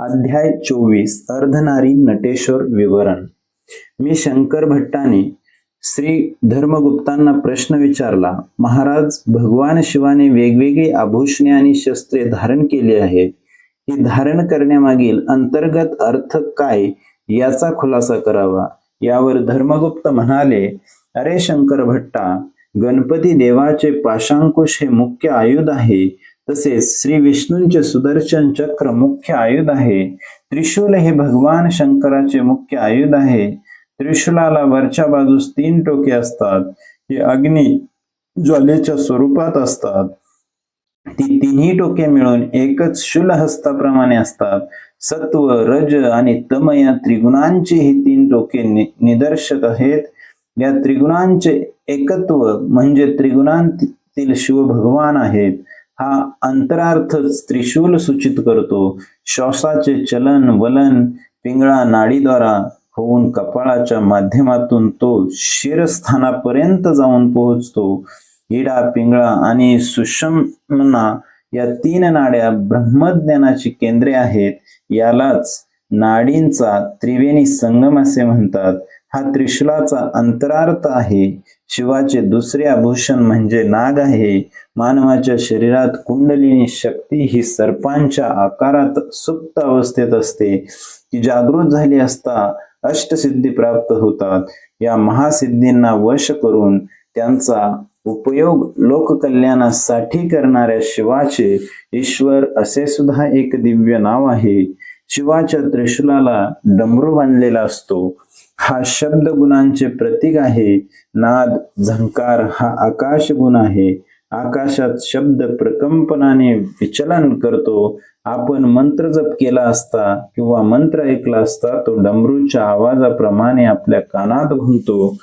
अध्याय चोवीस अर्धनारी नटेश्वर विवरण. मी शंकर भट्टाने श्री धर्मगुप्तांना प्रश्न विचारला महाराज भगवान शिवाने वेगवेगळी आभूषणे आणि शस्त्रे धारण केली आहेत ही धारण करण्यामागील अंतर्गत अर्थ काय याचा खुलासा करावा. यावर धर्मगुप्त म्हणाले अरे शंकर भट्टा गणपती देवाचे पाशांकुश हे मुख्य आयुध आहे. तसेच श्री विष्णूंचे सुदर्शन चक्र मुख्य आयुध आहे. त्रिशूल हे भगवान शंकराचे मुख्य आयुध आहे. त्रिशूलाला वरच्या बाजूस तीन टोके असतात. हे अग्नी ज्वालेच्या स्वरूपात असतात. ती तिन्ही टोके मिळून एकच शूलहस्ताप्रमाणे असतात. सत्व रज आणि तम या त्रिगुणांची ही तीन टोके नि- निदर्शक आहेत. या त्रिगुणांचे एकत्व म्हणजे त्रिगुणांतील शिव भगवान आहेत. हा अंतरार्थ त्रिशूल सूचित करतो. श्वासाचे चलन वलन पिंगळा नाडीद्वारा होऊन कपाळाच्या माध्यमातून तो शिरस्थानापर्यंत जाऊन पोहोचतो. इडा पिंगळा आणि सुषमना या तीन नाड्या ब्रह्मज्ञानाची केंद्रे आहेत. यालाच नाडींचा त्रिवेणी संगम असे म्हणतात. हा त्रिशूलाचा अंतरार्थ आहे. शिवाचे दुसरे आभूषण म्हणजे नाग आहे. मानवाच्या शरीरात कुंडलिनी शक्ती ही सर्पांच्या आकारात सुप्त अवस्थेत असते. ती जागृत झाली असता अष्टसिद्धी प्राप्त होतात. या महासिद्धींना वश करून त्यांचा उपयोग लोककल्याणासाठी करणाऱ्या शिवाचे ईश्वर असे सुद्धा एक दिव्य नाव आहे. शिवाच्या त्रिशूलाला डमरू बांधलेला असतो. हा शब्द गुणांचे प्रतीक आहे. नाद झंकार हा आकाश गुण आहे. आकाशात शब्द प्रकंपनाने विचलन करतो. आपण मंत्र जप केला असता किंवा मंत्र ऐकला असता तो डमरूच्या आवाजाप्रमाणे आपल्या कानात घुमतो.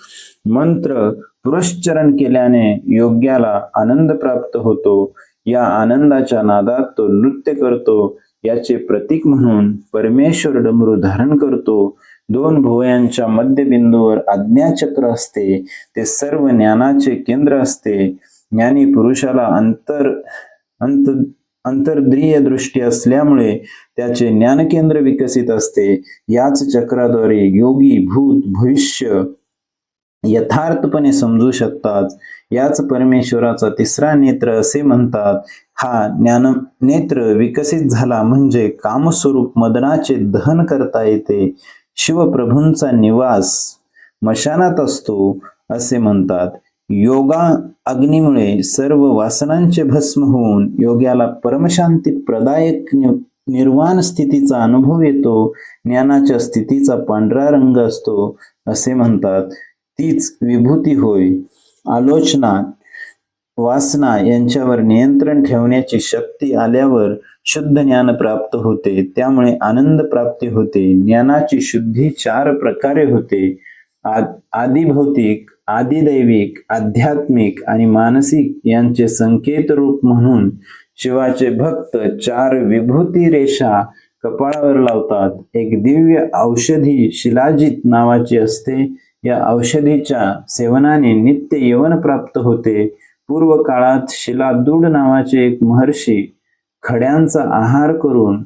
मंत्र पुरश्चरण केल्याने योग्याला आनंद प्राप्त होतो. या आनंदाच्या नादात तो नृत्य करतो. याचे प्रतीक म्हणून परमेश्वर डमरू धारण करतो. दोन भुवयांच्या मध्यबिंदूवर आज्ञाचक्र असते. ते सर्व ज्ञानाचे केंद्र असते. ज्ञानी पुरुषाला अंतर अंत अंतर्द्रिय दृष्टी असल्यामुळे त्याचे ज्ञानकेंद्र विकसित असते. याच चक्राद्वारे योगी भूत भविष्य यथार्थपणे समजू शकतात. याच परमेश्वराचा तिसरा नेत्र असे म्हणतात हा ज्ञान नेत्र विकसित झाला म्हणजे कामस्वरूप मदनाचे दहन करता येते. शिवप्रभूंचा निवास मशानात असतो असे म्हणतात. योगा अग्नीमुळे सर्व वासनांचे भस्म होऊन योग्याला परमशांती प्रदायक निर्वाण स्थितीचा अनुभव येतो. ज्ञानाच्या स्थितीचा पांढरा रंग असतो असे म्हणतात. तीच विभूती होय. आलोचना वासना यांच्यावर नियंत्रण ठेवण्याची शक्ती आल्यावर शुद्ध ज्ञान प्राप्त होते. त्यामुळे आनंद प्राप्ती होते. ज्ञानाची शुद्धी चार प्रकारे होते. आदिभौतिक आदिदैविक आध्यात्मिक आणि मानसिक यांचे संकेत रूप म्हणून शिवाचे भक्त चार विभूती रेषा कपाळावर लावतात. एक दिव्य औषधी शिलाजित नावाची असते. या औषधीच्या सेवनाने नित्य यवन प्राप्त होते. पूर्व काळात शिलादूड नावाचे एक महर्षी खड्यांचा आहार करून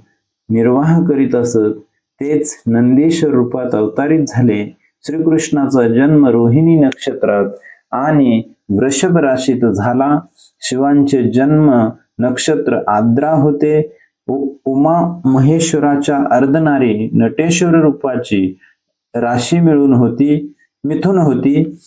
निर्वाह करीत असत तेच नंदीश्वर रूपात अवतारित झाले. श्रीकृष्णाचा जन्म रोहिणी नक्षत्रात आणि वृषभ राशीत झाला. शिवांचे जन्म नक्षत्र आद्रा होते. उ- उमा महेश्वराच्या अर्धनारी नटेश्वर रूपाची राशी मिळून होती मिथुन होती.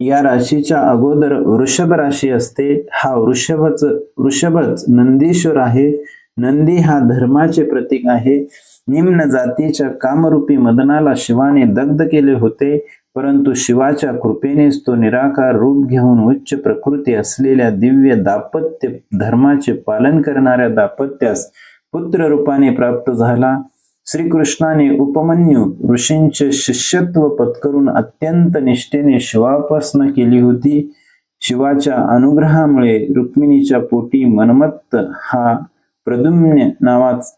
या राशीच्या अगोदर वृषभ राशी असते. हा वृषभच वृषभच नंदीश्वर आहे. नंदी हा धर्माचे प्रतीक आहे. निम्न जातीच्या कामरूपी मदनाला शिवाने दग्ध केले होते. परंतु शिवाच्या कृपेनेच तो निराकार रूप घेऊन उच्च प्रकृती असलेल्या दिव्य दापत्य धर्माचे पालन करणाऱ्या दापत्यास पुत्र रूपाने प्राप्त झाला. श्रीकृष्णाने उपमन्यू ऋषींचे शिष्यत्व पत्करून अत्यंत निष्ठेने शिवापासना केली होती. शिवाच्या अनुग्रहामुळे रुक्मिणीच्या पोटी मनमत्त हा प्रदुम्य नावाच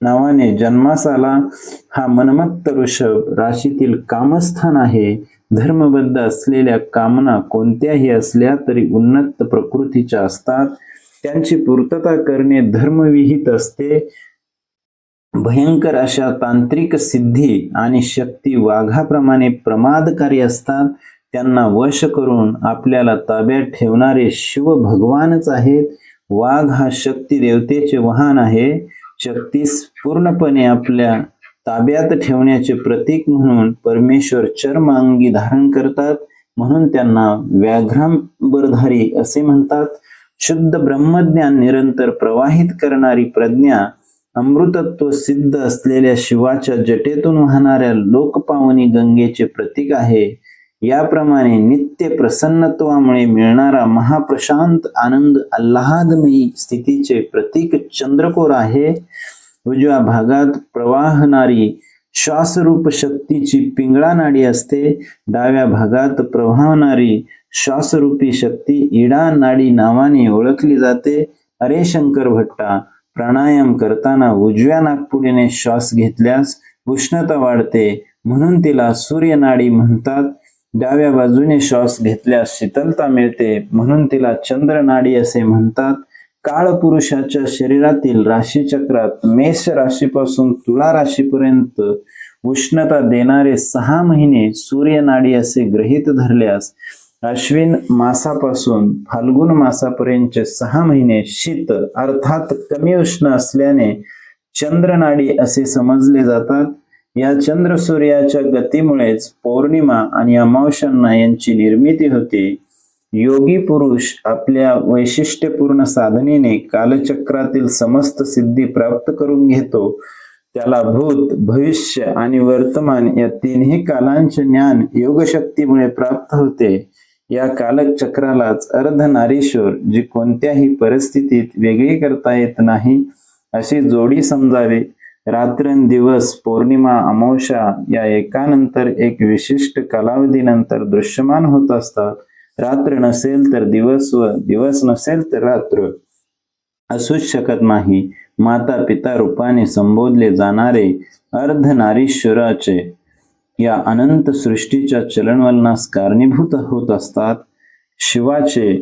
नावाने जन्मास आला. हा मनमत्त ऋषभ राशीतील कामस्थान आहे. धर्मबद्ध असलेल्या कामना कोणत्याही असल्या तरी उन्नत प्रकृतीच्या असतात. त्यांची पूर्तता करणे धर्मविहित असते. भयंकर अशा तांत्रिक सिद्धी आणि शक्ती वाघाप्रमाणे प्रमादकारी असतात. त्यांना वश करून आपल्याला ताब्यात ठेवणारे शिव भगवानच आहेत. वाघ हा शक्ती देवतेचे वाहन आहे. शक्तीस पूर्णपणे आपल्या ताब्यात ठेवण्याचे प्रतीक म्हणून परमेश्वर चर्म अंगी धारण करतात. म्हणून त्यांना व्याघ्रांबरधारी असे म्हणतात. शुद्ध ब्रह्मज्ञान निरंतर प्रवाहित करणारी प्रज्ञा अमृतत्व सिद्ध असलेल्या शिवाच्या जटेतून वाहणाऱ्या लोकपावनी गंगेचे प्रतीक आहे. याप्रमाणे नित्य प्रसन्नत्वामुळे मिळणारा महाप्रशांत आनंद आल्हादमयी स्थितीचे प्रतीक चंद्रकोर आहे. उजव्या भागात प्रवाहणारी श्वासरूप शक्तीची पिंगळा नाडी असते. डाव्या भागात प्रवाहणारी श्वासरूपी शक्ती इडा नाडी नावाने ओळखली जाते. अरे शंकर भट्टा प्राणायाम करताना उजव्या नागपुडीने श्वास घेतल्यास उष्णता वाढते म्हणून तिला सूर्यनाडी म्हणतात. डाव्या बाजूने श्वास घेतल्यास शीतलता मिळते म्हणून तिला चंद्रनाडी असे म्हणतात. काळ पुरुषाच्या शरीरातील राशीचक्रात मेष राशीपासून तुळा राशीपर्यंत उष्णता देणारे सहा महिने सूर्यनाडी असे गृहीत धरल्यास अश्विन मासापासून फाल्गुन मासापर्यंतचे सहा महिने शीत अर्थात कमी उष्ण असल्याने चंद्रनाडी असे समजले जातात. या चंद्र सूर्याच्या गतीमुळेच पौर्णिमा आणि अमावस्यांना यांची निर्मिती होते. योगी पुरुष आपल्या वैशिष्ट्यपूर्ण साधनेने कालचक्रातील समस्त सिद्धी प्राप्त करून घेतो. त्याला भूत भविष्य आणि वर्तमान या तिन्ही कालांचे ज्ञान योगशक्तीमुळे प्राप्त होते. या कालचक्रालाच अर्धनारीश्वर जी कोणत्याही परिस्थितीत वेगळी करता येत नाही अशी जोडी समजावे. रात्रंदिवस पौर्णिमा अमावस्या या एकानंतर एक विशिष्ट कालावधीनंतर दृश्यमान होत असतात. रात्र नसेल तर दिवस व दिवस नसेल तर रात्र. असूच शकत नाही. माता पिता रूपाने संबोधले जाणारे अर्धनारीश्वराचे या अनंत सृष्टीच्या चलनवलनास कारणीभूत होत असतात. शिवाचे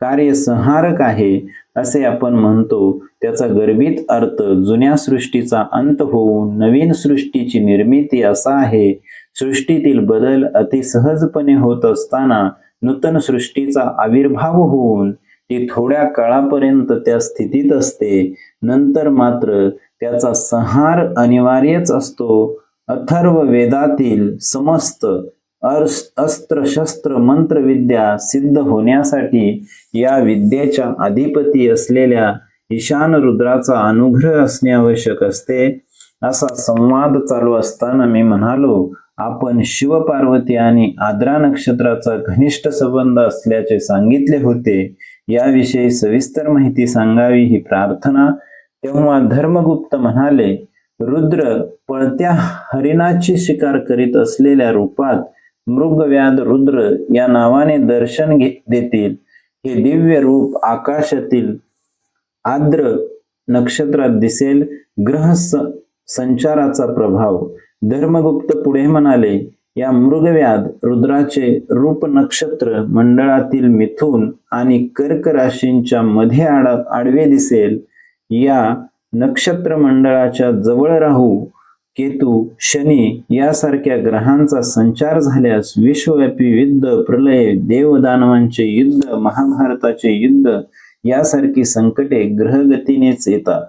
कार्य संहारक आहे असे आपण म्हणतो. त्याचा गर्भित अर्थ जुन्या सृष्टीचा अंत होऊन नवीन सृष्टीची निर्मिती असा आहे. सृष्टीतील बदल अति सहजपणे होत असताना नूतन सृष्टीचा आविर्भाव होऊन ती थोड्या काळापर्यंत त्या स्थितीत असते. नंतर मात्र त्याचा संहार अनिवार्यच असतो. अथर्व वेदातील समस्त अस्त्र शस्त्र मंत्रविद्या सिद्ध होण्यासाठी या विद्येच्या अधिपती असलेल्या ईशान रुद्राचा अनुग्रह असणे आवश्यक असते. असा संवाद चालू असताना मी म्हणालो आपण शिवपार्वती आणि आद्रा नक्षत्राचा घनिष्ठ संबंध असल्याचे सांगितले होते. याविषयी सविस्तर माहिती सांगावी ही प्रार्थना. तेव्हा धर्मगुप्त म्हणाले रुद्र पळत्या हरिणाची शिकार करीत असलेल्या रूपात मृगव्याध रुद्र या नावाने दर्शन घे देतील. हे दिव्य रूप आकाशातील आद्र नक्षत्रात दिसेल. ग्रह संचाराचा प्रभाव. धर्मगुप्त पुढे म्हणाले या मृगव्याध रुद्राचे रूप नक्षत्र मंडळातील मिथुन आणि कर्क राशींच्या मध्ये आड आडवे दिसेल. या नक्षत्र मंडळाच्या जवळ राहू केतू शनी यासारख्या ग्रहांचा संचार झाल्यास विश्वव्यापी युद्ध प्रलय देवदानवांचे युद्ध महाभारताचे युद्ध यासारखी संकटे ग्रहगतीनेच येतात.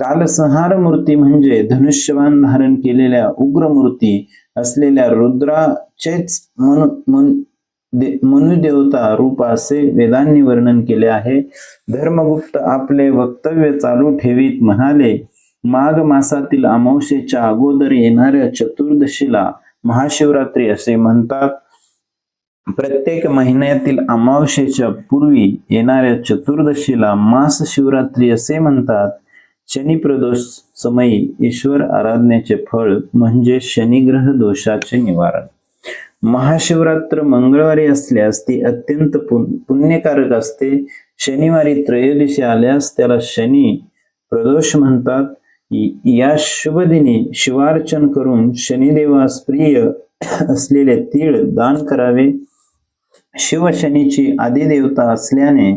कालसंहार मूर्ती म्हणजे धनुष्यवान धारण केलेल्या उग्र मूर्ती असलेल्या रुद्राचेच मनु मन- मनुदेवता रूप असे वेदांनी वर्णन केले आहे. धर्मगुप्त आपले वक्तव्य चालू ठेवीत म्हणाले माघ मासातील अमावशेच्या अगोदर येणाऱ्या चतुर्दशीला महाशिवरात्री असे म्हणतात. प्रत्येक महिन्यातील अमावशेच्या पूर्वी येणाऱ्या चतुर्दशीला मास शिवरात्री असे म्हणतात. शनी प्रदोष समयी ईश्वर आराधनेचे फळ म्हणजे शनिग्रह दोषाचे निवारण. महाशिवरात्र मंगळवारी असल्यास ती अत्यंत पुण्यकारक असते. शनिवारी त्रयोदशी आल्यास त्याला शनी प्रदोष म्हणतात. या शुभ दिनी शिवार्चन करून शनिदेवास प्रिय असलेले तीळ दान करावे. शिवशनीची आदिदेवता असल्याने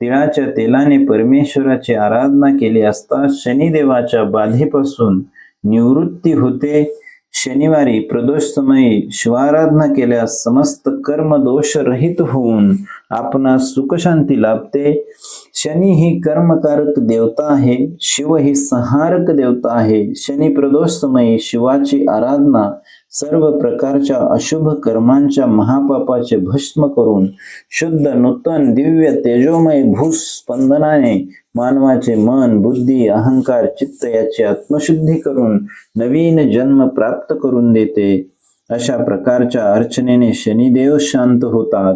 तिळाच्या तेलाने परमेश्वराची आराधना केली असता शनिदेवाच्या बाधेपासून निवृत्ती होते. शनिवारी प्रदोष समयी शिवाराधना केल्यास समस्त कर्म दोष रहित होऊन आपणास सुखशांती लाभते. शनी ही कर्मकारक देवता आहे. शिव ही संहारक देवता आहे. शनी प्रदोष समयी शिवाची आराधना सर्व प्रकारच्या अशुभ कर्मांच्या महापापाचे भस्म करून शुद्ध नूतन दिव्य तेजोमय भूस्पंदनाने मानवाचे मन बुद्धी अहंकार चित्त याची आत्मशुद्धी करून नवीन जन्म प्राप्त करून देते. अशा प्रकारच्या अर्चनेने शनिदेव शांत होतात.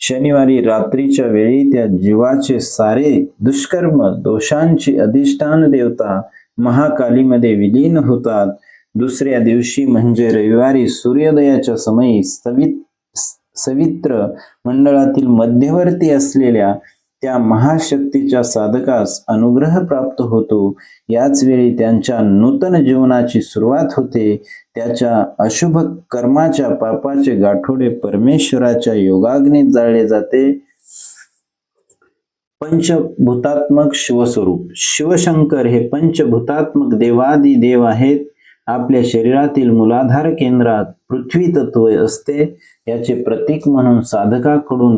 शनिवारी रात्रीच्या वेळी त्या जीवाचे सारे दुष्कर्म दोषांची अधिष्ठान देवता महाकालीमध्ये विलीन होतात. दुसऱ्या दिवशी म्हणजे रविवारी सूर्योदयाच्या समयी सवित सवित्र मंडळातील मध्यवर्ती असलेल्या त्या महाशक्तीच्या साधकास अनुग्रह प्राप्त होतो. याच वेळी त्यांच्या नूतन जीवनाची सुरुवात होते. त्याच्या अशुभ कर्माच्या पापाचे गाठोडे परमेश्वराच्या योगाग्नीत जाळले जाते. पंचभूतात्मक शिवस्वरूप. शिवशंकर हे पंचभूतात्मक देवादी देव आहेत. आपल्या शरीरातील मूलाधार केंद्रात पृथ्वी तत्व असते याचे प्रतीक म्हणून साधकाकडून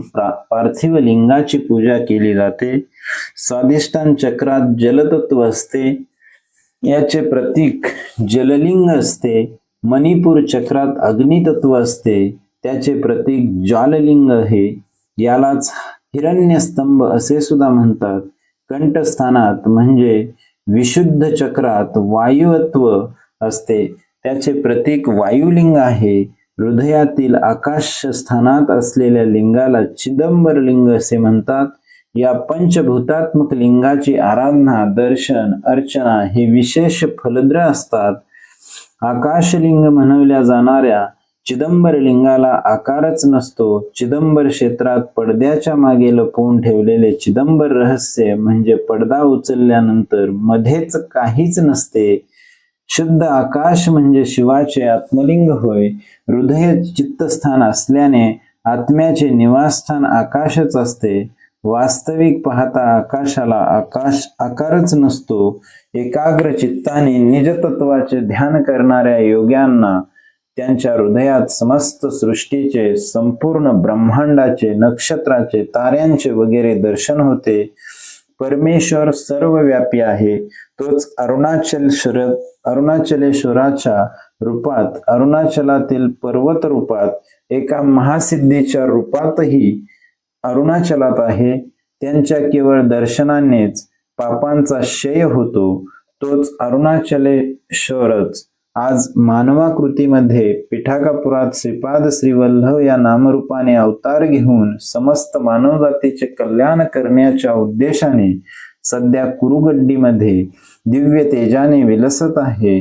पार्थिव लिंगाची पूजा केली जाते. स्वादिष्टान चक्रात जलतत्व असते याचे प्रतीक जललिंग असते. मणिपूर चक्रात अग्नितत्व असते त्याचे प्रतीक ज्वाललिंग आहे. यालाच हिरण्यस्तंभ असे सुद्धा म्हणतात. कंठस्थानात म्हणजे विशुद्ध चक्रात वायुत्व असते. त्याचे प्रतीक वायुलिंग आहे. हृदयातील आकाश स्थानात असलेल्या लिंगाला चिदंबर लिंग असे म्हणतात. या पंचभूतात्मक लिंगाची आराधना दर्शन अर्चना हे विशेष फलद्र असतात. आकाशलिंग म्हणवल्या जाणाऱ्या चिदंबर लिंगाला आकारच नसतो. चिदंबर क्षेत्रात पडद्याच्या मागे लपवून ठेवलेले चिदंबर रहस्य म्हणजे पडदा उचलल्यानंतर मध्येच काहीच नसते. शुद्ध आकाश म्हणजे शिवाचे आत्मलिंग होय. हृदय चित्तस्थान असल्याने आत्म्याचे निवासस्थान आकाशच असते. वास्तविक पाहता आकाशाला आकाश आकारच नसतो. एकाग्र चित्ताने निजतत्वाचे ध्यान करणाऱ्या योग्यांना त्यांच्या हृदयात समस्त सृष्टीचे संपूर्ण ब्रह्मांडाचे नक्षत्राचे ताऱ्यांचे वगैरे दर्शन होते. परमेश्वर सर्वव्यापी आहे. तोच अरुणाचल अरुणाचलेश्वराच्या रूपात अरुणाचलातील पर्वत रूपात एका महासिद्धीच्या रूपातही अरुणाचलात आहे. त्यांच्या केवळ दर्शनानेच पापांचा क्षय होतो. तोच अरुणाचलेश्वरच. आज मानवाकृतीमध्ये पिठाकापुरात श्रीपाद श्रीवल्लभ या नामरूपाने अवतार घेऊन समस्त मानवजातीचे कल्याण करण्याच्या उद्देशाने सध्या कुरुगड्डीमध्ये दिव्य तेजाने विलसत आहे.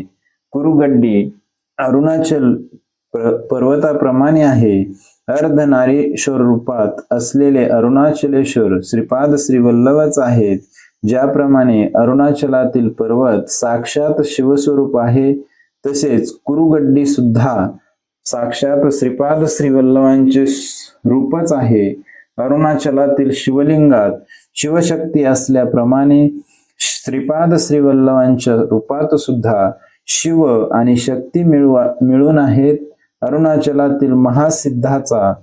कुरुगड्डी अरुणाचल पर्वताप्रमाणे आहे. अर्धनारीश्वर रूपात असलेले अरुणाचलेश्वर श्रीपाद श्रीवल्लभच आहेत. ज्याप्रमाणे अरुणाचलातील पर्वत साक्षात शिवस्वरूप आहे. तसेच कुरुगड्डी सुद्धा साक्षात श्रीपाद श्रीवल्लभांचे रूपच आहे. अरुणाचलातील शिवलिंगात शिवशक्ती असल्याप्रमाणे श्रीपाद श्रीवल्लभांच्या रूपात सुद्धा शिव आणि शक्ती मिळवा मिळून आहेत. अरुणाचलातील महासिद्धाचा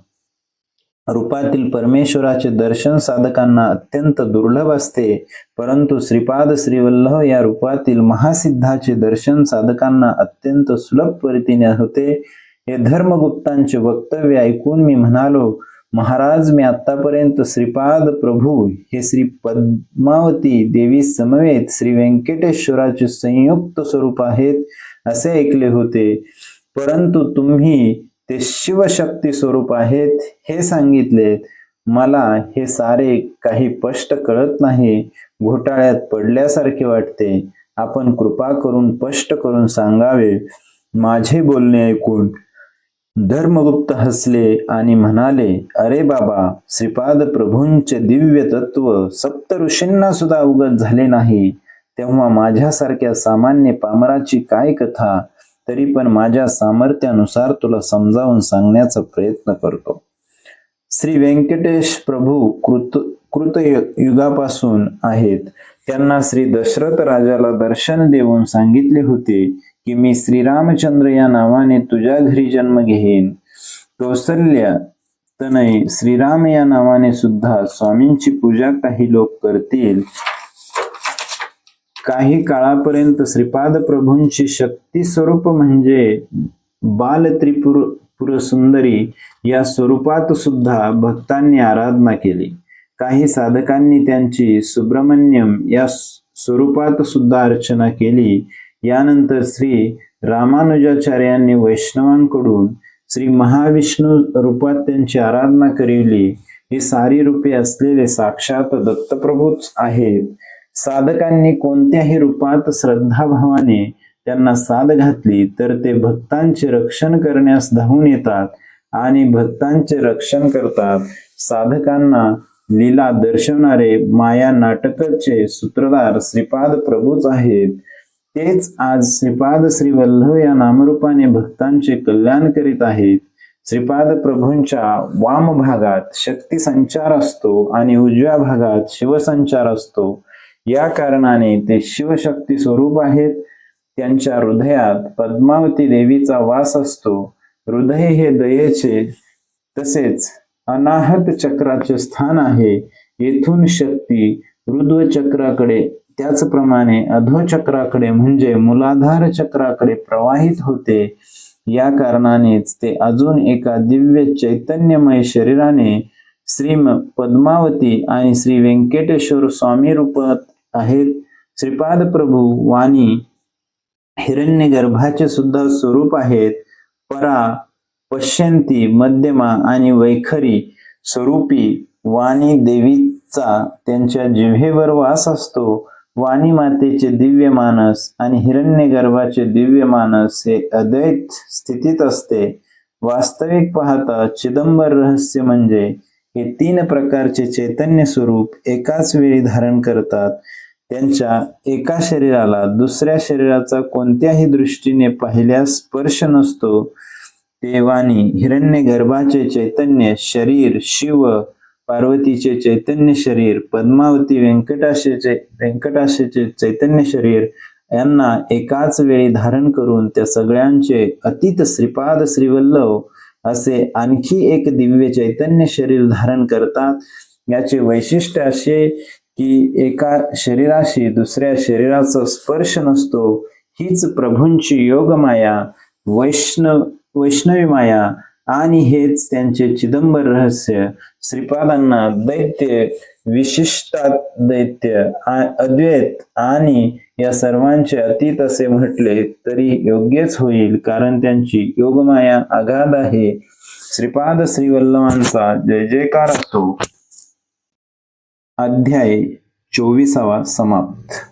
रूपातील परमेश्वराचे दर्शन साधकांना अत्यंत दुर्लभ असते. परंतु श्रीपाद श्रीवल्लभ या रूपातील महासिद्धाचे दर्शन साधकांना अत्यंत सुलभ परीतीने होते. हे धर्मगुप्तांचे वक्तव्य ऐकून मी म्हणालो महाराज मी आतापर्यंत श्रीपाद प्रभू हे श्री पद्मावती देवी समवेत श्री व्यंकटेश्वराचे संयुक्त स्वरूप आहेत असे ऐकले होते. परंतु तुम्ही ते शिवशक्ती स्वरूप आहेत हे सांगितले. मला हे सारे काही स्पष्ट कळत नाही. घोटाळ्यात पडल्यासारखे वाटते. आपण कृपा करून स्पष्ट करून सांगावे. माझे बोलणे ऐकून धर्मगुप्त हसले आणि म्हणाले अरे बाबा श्रीपाद प्रभूंचे दिव्य तत्व सप्त ऋषींना सुद्धा अवगत झाले नाही. तेव्हा माझ्यासारख्या सामान्य पामराची काय कथा? तरी पण माझ्या सामर्थ्यानुसार तुला समजावून सांगण्याचा प्रयत्न करतो. श्री व्यंकटेश प्रभू कृत कृत युगापासून आहेत. त्यांना श्री दशरथ राजाला दर्शन देऊन सांगितले होते की मी श्रीरामचंद्र या नावाने तुझ्या घरी जन्म घेईन. कौसल्या तनय श्रीराम या नावाने सुद्धा स्वामींची पूजा काही लोक करतील. काही काळापर्यंत श्रीपाद प्रभूंची शक्ती स्वरूप म्हणजे बाल त्रिपुर पुरसुंदरी या स्वरूपात सुद्धा भक्तांनी आराधना केली. काही साधकांनी त्यांची सुब्रमण्यम या स्वरूपात सुद्धा अर्चना केली. यानंतर श्री रामानुजाचार्यांनी वैष्णवांकडून श्री महाविष्णू रूपात त्यांची आराधना करिवली. ही सारी रूपे असलेले साक्षात दत्तप्रभूच आहेत. साधकांनी कोणत्याही रूपात श्रद्धाभावाने त्यांना साध घातली तर ते भक्तांचे रक्षण करण्यास धावून येतात आणि भक्तांचे रक्षण करतात. साधकांना लीला दर्शवणारे माया नाटकचे सूत्रधार श्रीपाद प्रभूच आहेत. तेच आज श्रीपाद श्री वल्लभ या नामरूपाने भक्तांचे कल्याण करीत आहेत. श्रीपाद प्रभूंच्या वाम भागात शक्ती संचार असतो आणि उजव्या भागात शिवसंचार असतो. या कारणाने ते शिवशक्ती स्वरूप आहेत. त्यांच्या हृदयात पद्मावती देवीचा वास असतो. हृदय हे दयेचे तसेच अनाहत चक्राचे स्थान आहे. येथून शक्ती ऋद्व चक्राकडे त्याचप्रमाणे अधोचक्राकडे म्हणजे मूलाधार चक्राकडे प्रवाहित होते. या कारणानेच ते अजून एका दिव्य चैतन्यमय शरीराने श्री पद्मावती आणि श्री व्यंकटेश्वर स्वामी रूपात आहेत. श्रीपाद प्रभू वाणी हिरण्य गर्भाचे सुद्धा स्वरूप आहेत. परा पश्यंती मध्यमा आणि वैखरी स्वरूपी वाणी देवीचा त्यांच्या जिव्हेवर वास असतो. वाणी मातेचे दिव्य मानस आणि हिरण्य गर्भाचे दिव्य मानस हे अद्वैत स्थितीत असते. वास्तविक पाहता चिदंबर रहस्य म्हणजे हे तीन प्रकारचे चैतन्य स्वरूप एकाच वेळी धारण करतात. त्यांच्या एका शरीराला दुसऱ्या शरीराचा कोणत्याही दृष्टीने पाहिल्यास स्पर्श नसतो देवानी हिरण्य गर्भाचे चैतन्य शरीर शिव पार्वतीचे चैतन्य शरीर पद्मावती व्यंकटाशेचे व्यंकटाशेचे चैतन्य शरीर यांना एकाच वेळी धारण करून त्या सगळ्यांचे अतीत श्रीपाद श्रीवल्लभ असे आणखी एक दिव्य चैतन्य शरीर धारण करतात. याचे वैशिष्ट्य असे की एका शरीराशी दुसऱ्या शरीराचा स्पर्श नसतो हीच प्रभूंची योगमाया वैष्णव वैष्णवी माया आणि हेच त्यांचे चिदंबर रहस्य. श्रीपादांना दैत्य विशिष्टात दैत्य अद्वैत आणि या सर्वांचे अतीत असे म्हटले तरी योग्यच होईल कारण त्यांची योगमाया अगाध आहे. श्रीपाद श्रीवल्लभांचा जय जयकार असतो अध्याय चोवीसावा समाप्त.